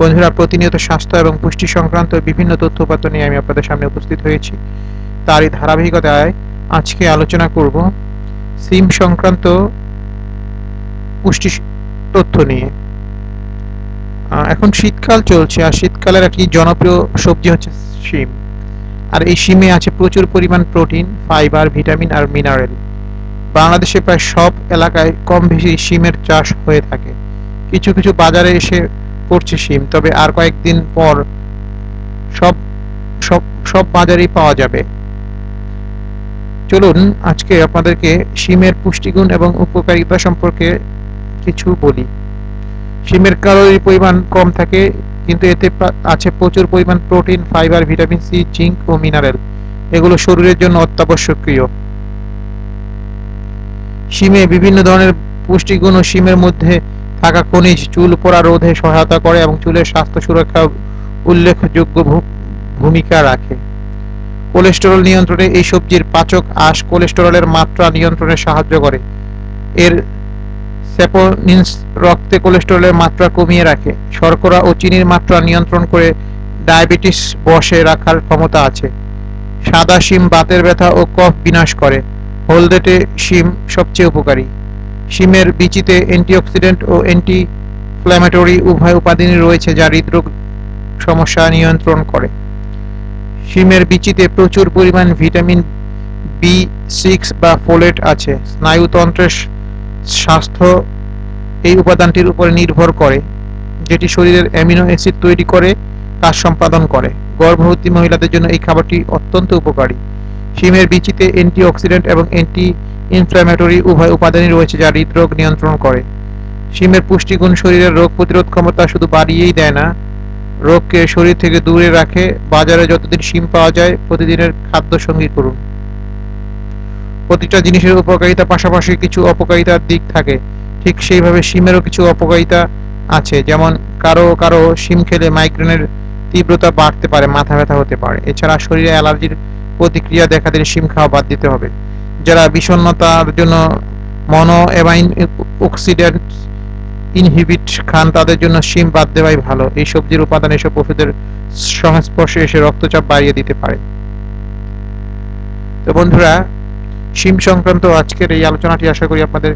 বন্ধুরা, প্রতিনিয়ত স্বাস্থ্য এবং পুষ্টি সংক্রান্ত বিভিন্ন তথ্যপাত্র নিয়ে আমি আপনাদের সামনে উপস্থিত হয়েছি। তারই ধারাবাহিকতায় আজকে আলোচনা করব সিম সংক্রান্ত পুষ্টি তথ্য নিয়ে। এখন শীতকাল চলছে, আর শীতকালের একটি জনপ্রিয় সবজি হচ্ছে শিম। আর এই শিমে আছে প্রচুর পরিমাণ প্রোটিন, ফাইবার, ভিটামিন আর মিনারেল। বাংলাদেশে প্রায় সব এলাকায় কম বেশি শিমের চাষ হয়ে থাকে। কিছু কিছু বাজারে এসে পড়ছে শিম, তবে আর কয়েকদিন পর সব সব সব বাজারেই পাওয়া যাবে। চলুন, আজকে আপনাদেরকে শিমের পুষ্টিগুণ এবং উপকারিতা সম্পর্কে কিছু বলি। শিমের ক্যালোরি পরিমাণ কম থাকে, কিন্তু এতে আছে প্রচুর পরিমাণ protein, fibre, vitamin C, zinc ও মিনারেল। এগুলো শরীরের জন্য অত্যাবশ্যকীয়। শিমে বিভিন্ন ধরনের পুষ্টিগুণ ও শিমের মধ্যে থাকা খনিজ, চুল পড়া রোধে সহায়তা করে এবং চুলের স্বাস্থ্য সুরক্ষা উল্লেখযোগ্য ভূমিকা রাখে। কোলেস্টেরল নিয়ন্ত্রণে এই সবজির পাচক আঁশ কোলেস্টেরলের মাত্রা নিয়ন্ত্রণে সাহায্য করে। এর স্যাপোনিনস রক্তে কোলেস্টেরলের মাত্রা কমিয়ে রাখে। শর্করা ও চিনির মাত্রা নিয়ন্ত্রণ করে ডায়াবেটিস বশে রাখার ক্ষমতা আছে। সাদা শিম, বাতের ব্যথা ও কফ বিনাশ করে। হলদেটে শিম সবচেয়ে উপকারী। শিমের বিচিতে অ্যান্টিঅক্সিডেন্ট ও অ্যান্টি ইনফ্ল্যামেটরি উভয় উপাদানই রয়েছে যা হৃদরোগ সমস্যা নিয়ন্ত্রণ করে। শিমের বিচিতে প্রচুর পরিমাণ ভিটামিন বি সিক্স বা ফোলেট আছে। স্নায়ুতন্ত্রের স্বাস্থ্য এই উপাদানটির উপর নির্ভর করে, যেটি শরীরের অ্যামিনো অ্যাসিড তৈরি করে, কাজ সম্পাদন করে। গর্ভবতী মহিলাদের জন্য এই খাবারটি অত্যন্ত উপকারী। শিমের বিচিতে অ্যান্টিঅক্সিডেন্ট এবং অ্যান্টি ইনফ্ল্যামেটরি উভয় উপাদানই রয়েছে যা হৃদরোগ নিয়ন্ত্রণ করে। শিমের পুষ্টিগুণ শরীরের রোগ প্রতিরোধ ক্ষমতা শুধু বাড়িয়েই দেয় না, রোগকে শরীর থেকে দূরে রাখে, বাজারে যতদিন শিম পাওয়া যায়, প্রতিদিনের খাদ্য সঙ্গী করুন। প্রতিটা জিনিসের উপকারিতা পাশাপাশি কিছু অপকারিতার দিক থাকে। ঠিক সেইভাবে শিমেরও কিছু অপকারিতা আছে, যেমন কারও কারও শিম খেলে মাইগ্রেনের তীব্রতা বাড়তে পারে, মাথা ব্যথা হতে পারে। এছাড়া শরীরে অ্যালার্জির প্রতিক্রিয়া দেখা দিলে শিম খাওয়া বাদ দিতে হবে। যারা বিষণ্ণতার জন্য মনো অ্যামাইন অক্সিডেন্ট ইনহিবিট খান, তাদের জন্য শিম বাদ দেওয়াই ভালো। এই সবজির উপাদান এসব পশুদের সংস্পর্শে এসে রক্তচাপ বাড়িয়ে দিতে পারে। তো বন্ধুরা, শিম সংক্রান্ত আজকের এই আলোচনাটি আশা করি আপনাদের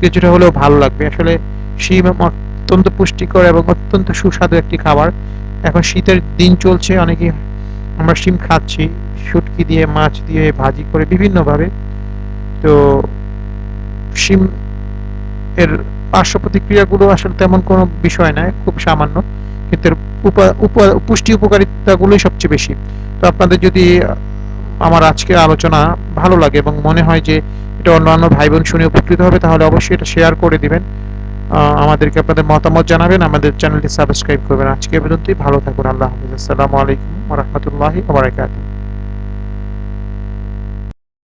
কিছুটা হলেও ভালো লাগবে। আসলে শিম অত্যন্ত পুষ্টিকর এবং অত্যন্ত সুস্বাদু একটি খাবার। এখন শীতের দিন চলছে অনেকে আমরা শিম খাচ্ছি, শুটকি দিয়ে, মাছ দিয়ে, ভাজি করে, বিভিন্নভাবে। তো সিম এর পার্শ্ব প্রতিক্রিয়াগুলো আসলে তেমন কোনো বিষয় নয় খুব সামান্য। কিন্তু এর পুষ্টি উপকারিতাগুলোই সবচেয়ে বেশি। তো আপনাদের যদি আমার আজকের আলোচনা ভালো লাগে এবং মনে হয় যে এটা অন্যান্য ভাই বোন শুনে উপকৃত হবে, তাহলে অবশ্যই এটা শেয়ার করে দিবেন। আমাদেরকে আপনাদের মতামত জানাবেন, আমাদের চ্যানেলটি সাবস্ক্রাইব করবেন। আজকে পর্যন্তই, ভালো থাকুন, আল্লাহ হাফিজ। আসসালামু আলাইকুম রহমতুল্লাহি